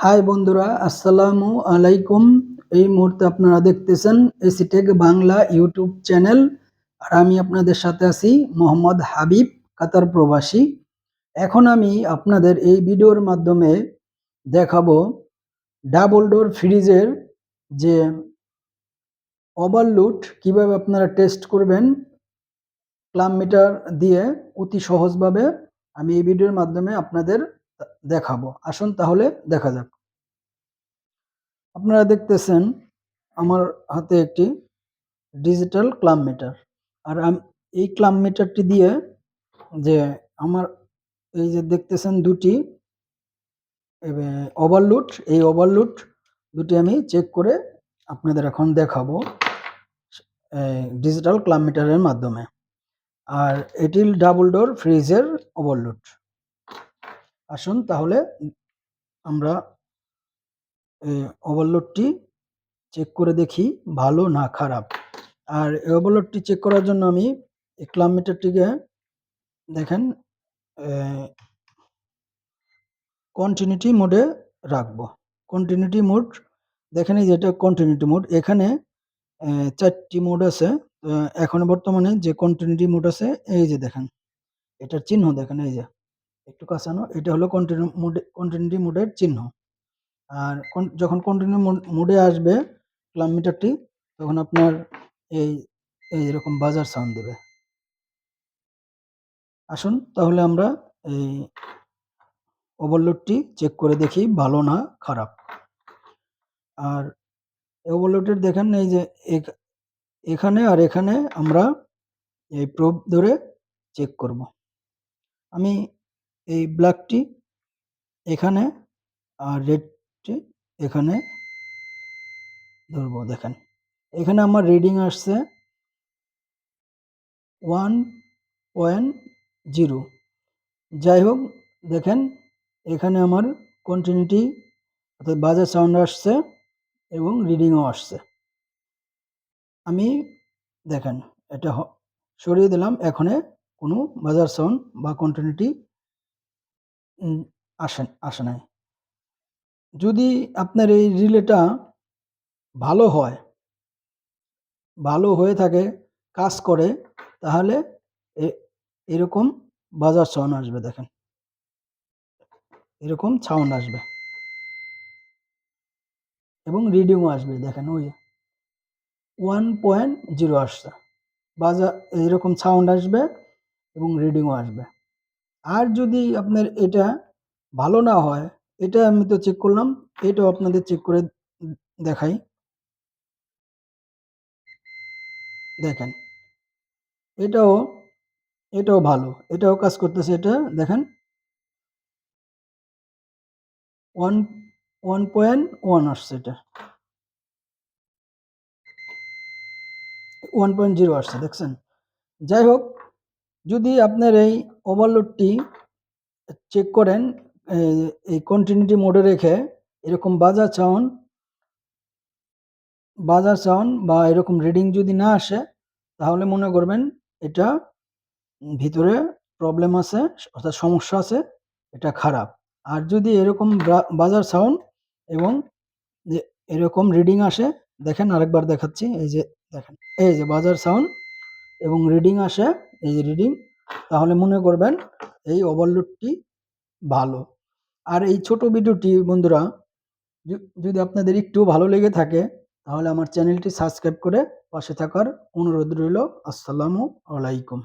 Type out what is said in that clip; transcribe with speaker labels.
Speaker 1: High বন্ধুরা, আসসালামু আলাইকুম। এই মুহূর্তে আপনারা দেখতেছেন AC Tech Bangla YouTube channel. আর আমি আপনাদের সাথে আছি মোহাম্মদ হাবিব, কাতার প্রবাসী। এখন আমি আপনাদের এই ভিডিওর মাধ্যমে দেখাবো ডাবল ডোর ফ্রিজের যে ওভারলুট কীভাবে আপনারা টেস্ট করবেন ক্লাম মিটার দিয়ে অতি সহজভাবে আমি এই ভিডিওর মাধ্যমে আপনাদের দেখাবো। আসুন তাহলে দেখা যাক। আপনারা দেখতেছেন আমার হাতে একটি ডিজিটাল ক্লাম মিটার আর এই ক্লাম মিটারটি দিয়ে যে আমার এই যে দেখতেছেন দুটি ওভারলুট এই ওভারলুট দুটি আমি চেক করে আপনাদের এখন দেখাবো ডিজিটাল ক্লাম মিটারের মাধ্যমে। আর এটি ডাবল ডোর ফ্রিজের ওভারলুট আসুন তাহলে আমরা ওভারলোডটি চেক করে দেখি, ভালো না খারাপ। আর ওভারলোডটি চেক করার জন্য আমি এই মিটারটিকে দেখেন কন্টিনিউটি মোডে রাখব। কন্টিনিউটি মোড দেখেন এই যেটা কন্টিনিউটি মোড এখানে চারটি মোড আছে। এখন বর্তমানে যে কন্টিনিউটি মোড আছে, এই যে দেখেন, এটার চিহ্ন দেখেন, এই যে। একটু কাছানো এটা হলো কন্টিনিউ মুডে কন্টিনিউটি মুডের চিহ্ন। আর যখন কন্টিনিউ মুডে আসবে ক্লাম মিটারটি তখন আপনার এই এই এরকম বাজার সাউন্ড দেবে। আসুন তাহলে আমরা এই ওভারলোডটি চেক করে দেখি, ভালো না খারাপ। আর ওভারলোডের দেখেন এই যে এখানে আর এখানে আমরা এই প্রোব ধরে চেক করব। আমি এই ব্ল্যাকটি এখানে আর রেডটি এখানে ধরবো, দেখেন। এখানে আমার রিডিং আসছে ওয়ান পয়েন্ট জিরো। যাই হোক, দেখেন, এখানে আমার কন্টিনিউটি অর্থাৎ বাজার সাউন্ড আসছে এবং রিডিংও আসছে। আমি, দেখেন, এটা সরিয়ে দিলাম, এখানে কোনো বাজার সাউন্ড বা কন্টিনিউটি আসে আসে নাই। যদি আপনার এই রিলেটা ভালো হয়, ভালো হয়ে থাকে, কাজ করে, তাহলে এরকম বাজার সাউন্ড আসবে দেখেন। এরকম সাউন্ড আসবে। এবং রিডিংও আসবে দেখেন ওই ওয়ান পয়েন্ট জিরো আসছে। বাজার এরকম সাউন্ড আসবে এবং রিডিংও আসবে। আর যদি আপনার এটা ভালো না হয়, এটা আমি তো চেক করলাম, এটাও আপনাদের চেক করে দেখাই। দেখেন। এটাও এটাও ভালো, এটাও কাজ করতেছে এটা, দেখেন। ওয়ান ওয়ান পয়েন্ট ওয়ান আসছে এটা। ওয়ান পয়েন্ট জিরো আসছে, দেখছেন? যাই হোক, যদি আপনার এই ওভারলোডটি চেক করেন, এই কন্টিনিউটি মোডে রেখে এরকম বাজার চাউন বাজার চাউন বা এরকম রিডিং যদি না আসে, তাহলে মনে করবেন এটা ভিতরে প্রবলেম আছে, অর্থাৎ সমস্যা আছে, এটা খারাপ। আর যদি এরকম বাজার সাউন্ড এবং এরকম রিডিং আসে, দেখেন আরেকবার দেখাচ্ছি, এই যে, দেখেন, এই যে বাজার সাউন্ড এবং রিডিং আসে, এই যে রিডিং তাহলে মনে করবেন এই ওভারলোডটি ভালো। আর এই ছোট ভিডিওটি বন্ধুরা যদি আপনাদের একটু ভালো লেগে থাকে, তাহলে আমার চ্যানেলটি সাবস্ক্রাইব করে পাশে থাকার অনুরোধ রইল। আসসালামু আলাইকুম।